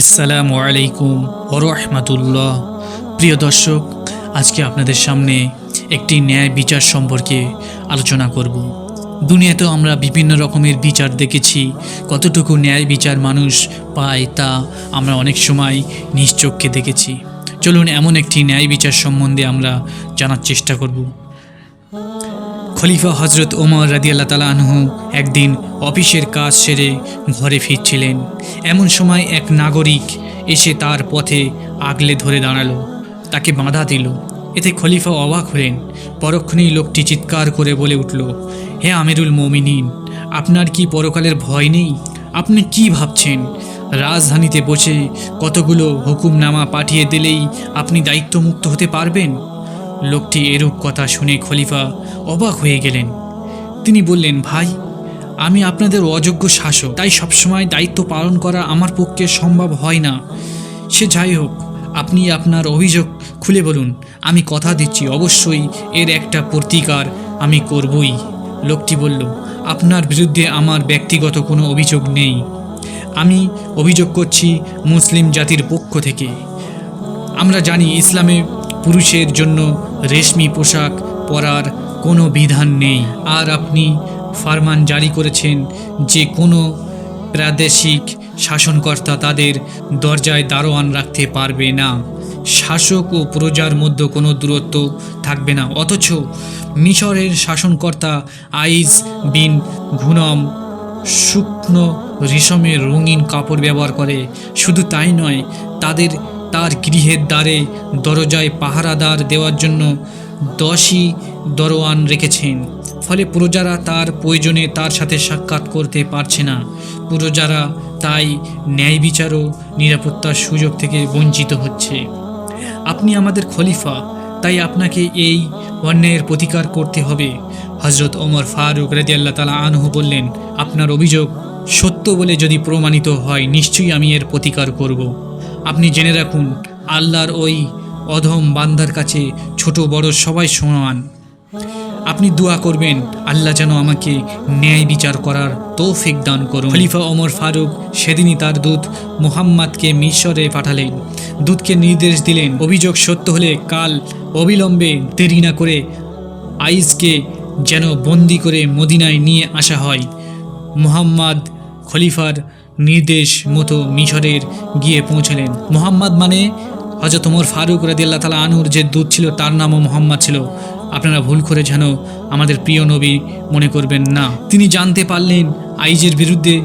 আসসালামু আলাইকুম ওরহমাতুল্লাহ প্রিয় দর্শক, আজকে আপনাদের সামনে একটি ন্যায় বিচার সম্পর্কে আলোচনা করব। দুনিয়াতেও আমরা বিভিন্ন রকমের বিচার দেখেছি, কতটুকু ন্যায় বিচার মানুষ পায় তা আমরা অনেক সময় নিজ চোখকে দেখেছি। চলুন এমন একটি ন্যায় বিচার সম্বন্ধে আমরা জানার চেষ্টা করব। খলিফা হজরত ওমর রাদিয়াল্লাহ তালা আনহু একদিন অফিসের কাজ সেরে ঘরে ফিরছিলেন। এমন সময় এক নাগরিক এসে তার পথে আগলে ধরে দাঁড়াল। তাকে বাঁধা দিল। এতে খলিফা অবাক হলেন। পরক্ষণেই লোকটি চিৎকার করে বলে উঠল, হে আমিরুল মমিনিন, আপনার কি পরকালের ভয় নেই? আপনি কি ভাবছেন? রাজধানীতে বসে কতগুলো হুকুমনামা পাঠিয়ে দিলেই আপনি দায়িত্বমুক্ত হতে পারবেন? লোকটি এরূপ কথা শুনে খলিফা অবাক হয়ে গেলেন। তিনি বললেন, ভাই, আমি আপনাদের অযোগ্য শাসক, তাই সবসময় দায়িত্ব পালন করা আমার পক্ষে সম্ভব হয় না। সে যাই হোক, আপনি আপনার অভিযোগ খুলে বলুন, আমি কথা দিচ্ছি, অবশ্যই এর একটা প্রতিকার আমি করবই। লোকটি বলল, আপনার বিরুদ্ধে আমার ব্যক্তিগত কোনো অভিযোগ নেই। আমি অভিযোগ করছি মুসলিম জাতির পক্ষ থেকে। আমরা জানি ইসলামে পুরুষের জন্য রেশমি পোশাক পরার কোনো বিধান নেই। আর আপনি ফারমান জারি করেছেন যে কোনো প্রাদেশিক শাসনকর্তা তাদের দরজায় দারোয়ান রাখতে পারবে না। শাসক ও প্রজার মধ্যে কোনো দূরত্ব থাকবে না। অথচ মিশরের শাসনকর্তা আইজ বিন ঘুনম শুকনো রেশমের রঙিন কাপড় ব্যবহার করে। শুধু তাই নয়, তাদের তার গৃহের দ্বারে দরজায় পাহারাদার দেওয়ার জন্য দশই দরোয়ান রেখেছেন। ফলে প্রজারা তার প্রয়োজনে তার সাথে সাক্ষাৎ করতে পারছে না। প্রজারা তাই ন্যায় বিচার ও নিরাপত্তার সুযোগ থেকে বঞ্চিত হচ্ছে। আপনি আমাদের খলিফা, তাই আপনাকে এই অন্যায়ের প্রতিকার করতে হবে। হজরত ওমর ফারুক রাজিয়াল্লাহ তালা আনহু বললেন, আপনার অভিযোগ সত্য বলে যদি প্রমাণিত হয়, নিশ্চয়ই আমি এর প্রতিকার করব। আপনি জেনে রাখুন, আল্লাহর ওই অধম বান্দার কাছে ছোট বড় সবাই সমান। আপনি দোয়া করবেন, আল্লাহ যেন আমাকে ন্যায় বিচার করার তৌফিক দান করুন। খলিফা ওমর ফারুক সেদিনই তার দূত মুহাম্মাদকে মিশরে পাঠালেন। দূতকে নির্দেশ দিলেন, অভিযোগ সত্য হলে কাল অবিলম্বে দেরি না করে আইজকে যেন বন্দি করে মদিনায় নিয়ে আসা হয়। মুহাম্মদ খলিফার নির্দেশ মতো মিশরের গিয়ে পৌঁছলেন। মোহাম্মদ মানে হজরত ওমর ফারুক রাদিয়াল্লাহ তালা আনুর যে দূত ছিল, তার নামও মোহাম্মদ ছিল। আপনারা ভুল করে যেন আমাদের প্রিয় নবী মনে করবেন না। তিনি জানতে পারলেন আইজের বিরুদ্ধে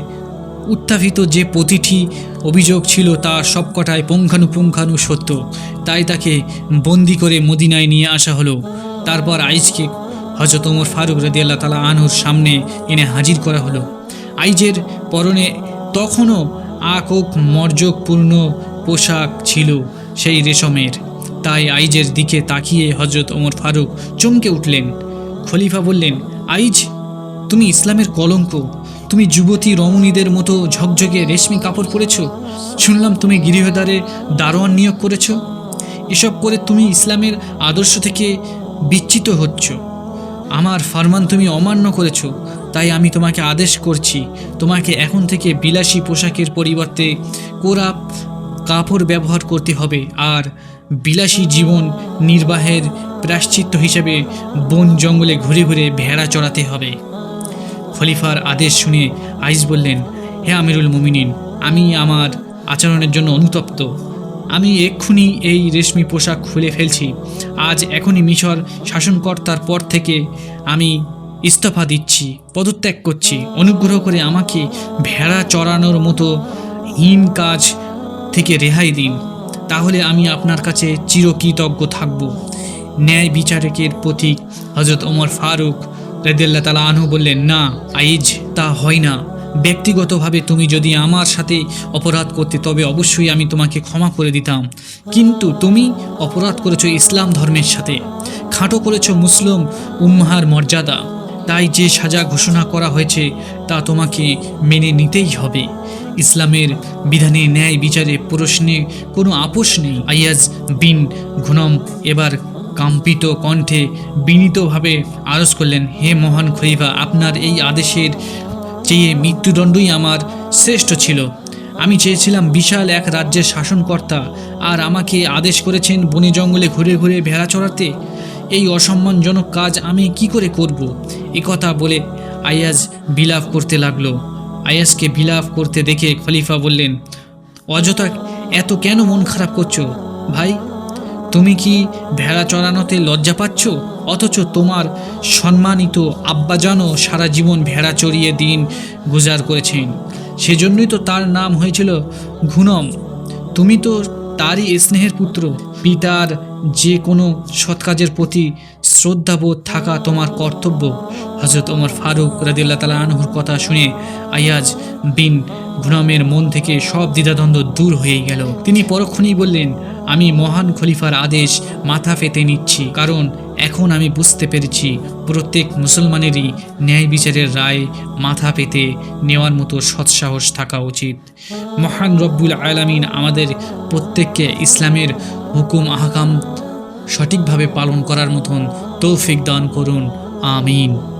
উত্থাপিত যে প্রতিটি অভিযোগ ছিল তার সবকটায় পুঙ্খানুপুঙ্খানু সত্য। তাই তাকে বন্দি করে মদিনায় নিয়ে আসা হলো। তারপর আইজকে হজরত ওমর ফারুক রাদিয়াল্লাহ তালা আনহুর সামনে এনে হাজির করা হলো। আইজের পরনে তখনও আকক মর্যকপূর্ণ পোশাক ছিল সেই রেশমের। তাই আইজের দিকে তাকিয়ে হজরত ওমর ফারুক চমকে উঠলেন। খলিফা বললেন, আইজ, তুমি ইসলামের কলঙ্ক। তুমি যুবতী রমণীদের মতো ঝকঝকে রেশমি কাপড় পরেছ। শুনলাম তুমি গৃহদ্বারে দারোয়ান নিয়োগ করেছ। এসব করে তুমি ইসলামের আদর্শ থেকে বিচ্যুত হচ্ছ। আমার ফরমান তুমি অমান্য করেছ, তাই আমি তোমাকে আদেশ করছি, তোমাকে এখন থেকে বিলাসী পোশাকের পরিবর্তে কোরা কাপড় ব্যবহার করতে হবে আর বিলাসী জীবন নির্বাহের প্রাশ্চিত্য হিসেবে বন জঙ্গলে ঘুরে ঘুরে ভেড়া চড়াতে হবে। খলিফার আদেশ শুনে আইস বললেন, হে আমিরুল মুমিনিন, আমি আমার আচরণের জন্য অনুতপ্ত। আমি এক্ষুনি এই রেশমি পোশাক খুলে ফেলছি। আজ এখনই মিশর শাসনকর্তার পর থেকে আমি ইস্তফা দিচ্ছি, পদত্যাগ করছি। অনুগ্রহ করে আমাকে ভেড়া চড়ানোর মতো হীন কাজ থেকে রেহাই দিন। তাহলে আমি আপনার কাছে চিরকৃতজ্ঞ থাকব। ন্যায় বিচারকের প্রতীক হজরত ওমর ফারুক রেদাল্লা তালা আনহু বললেন, না, আইজ তা হয় না। ব্যক্তিগতভাবে তুমি যদি আমার সাথে অপরাধ করতে, তবে অবশ্যই আমি তোমাকে ক্ষমা করে দিতাম। কিন্তু তুমি অপরাধ করেছ ইসলাম ধর্মের সাথে। খাটো করেছ মুসলিম উম্মাহার মর্যাদা। তাই যে সাজা ঘোষণা করা হয়েছে, তা তোমাকে মেনে নিতেই হবে। ইসলামের বিধানে ন্যায় বিচারে প্রশ্নে কোনো আপোষ নেই। আইয়াজ বিন ঘুনম এবার কম্পিত কণ্ঠে বিনীতভাবে আরজ করলেন, হে মহান খলিফা, আপনার এই আদেশের চেয়ে মৃত্যুদণ্ডই আমার শ্রেষ্ঠ ছিল। আমি চেয়েছিলাম বিশাল এক রাজ্যের শাসনকর্তা আর আমাকে আদেশ করেছেন বনে জঙ্গলে ঘুরে ঘুরে ভেড়া চড়াতে। এই অসম্মানজনক কাজ আমি কি করে করব? কথা বলে আয়াজ বিলাপ করতে লাগল। আয়াজকে বিলাপ করতে দেখে খলিফা বললেন, অযথা এত কেন মন খারাপ করছ? ভাই তুমি কি ভেড়া চড়ানোতে লজ্জা পাচ্ছ? অথচ তোমার সম্মানিত আব্বাজানও সারা জীবন ভেড়া চড়িয়ে দিন গুজার করেছেন। সেজন্যই তো তার নাম হয়েছিল ঘুনম। তুমি তো তারই স্নেহের পুত্র, পিতার যে কোনো সৎ কাজের প্রতি শ্রদ্ধাবোধ থাকা তোমার কর্তব্য। হজরত ওমর ফারুক রাদিল্লা তালা আনহুর কথা শুনে আয়াজ বিন ঘুনামের মন থেকে সব দ্বিধাদ্বন্দ্ব দূর হয়ে গেল। তিনি পরক্ষণেই বললেন, আমি মহান খলিফার আদেশ মাথা পেতে নিচ্ছি, কারণ এখন আমি বুঝতে পেরেছি প্রত্যেক মুসলমানেরই ন্যায় বিচারের রায় মাথা পেতে নেওয়ার মতো সৎসাহস থাকা উচিত। মহান রব্বুল আলামিন আমাদের প্রত্যেককে ইসলামের হুকুম, আহকাম সঠিকভাবে পালন করার মতন তৌফিক দান করুন। আমিন।